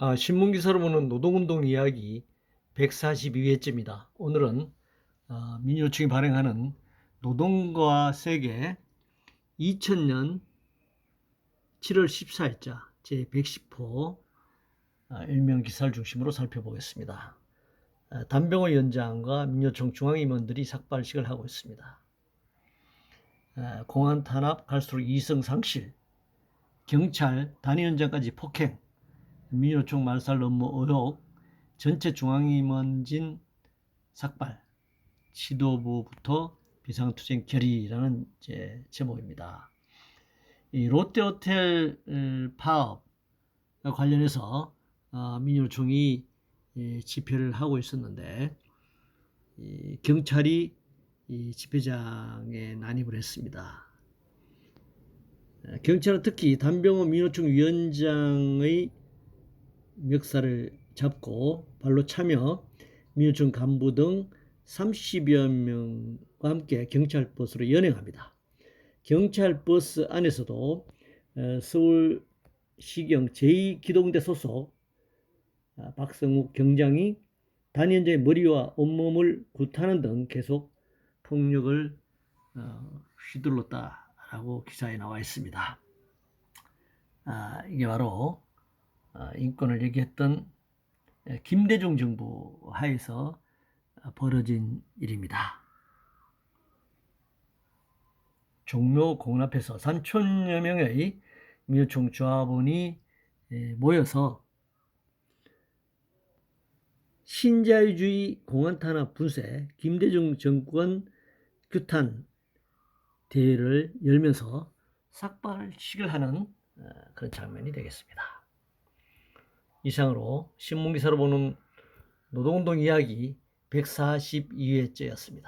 아, 신문기사로 보는 노동운동 이야기 142회째입니다. 오늘은 아, 민주노총이 발행하는 노동과 세계 2000년 7월 14일자 제110호 아, 일명 기사를 중심으로 살펴보겠습니다. 아, 단병호 위원장과 민주노총 중앙임원들이 삭발식을 하고 있습니다. 아, 공안 탄압 갈수록 이성 상실, 경찰 단위원장까지 폭행, 민주노총 말살 업무 의혹, 전체 중앙임원진 삭발, 지도부부터 비상투쟁 결의라는 이제 제목입니다. 이 롯데호텔 음, 파업 관련해서 어, 민주노총이 이 집회를 하고 있었는데 이 경찰이 이 집회장에 난입을 했습니다. 어, 경찰은 특히 단병호 민주노총 위원장의 멱살을 잡고 발로 차며 민주노총 간부 등 30여 명과 함께 경찰 버스로 연행합니다. 경찰 버스 안에서도 어, 서울시경 제2기동대 소속 아, 박성욱 경장이 단위원장의 머리와 온몸을 구타하는 등 계속 폭력을 어, 휘둘렀다라고 기사에 나와 있습니다. 아, 이게 바로 어, 인권을 얘기했던 에, 김대중 정부 하에서 어, 벌어진 일입니다. 종로 공원 앞에서 3천여 명의 민주총 조합원이 에, 모여서 신자유주의 공안 탄압 분쇄 김대중 정권 규탄 대회를 열면서 삭발식을 하는 어, 그런 장면이 되겠습니다. 이상으로 신문기사로 보는 노동운동 이야기 142회째였습니다.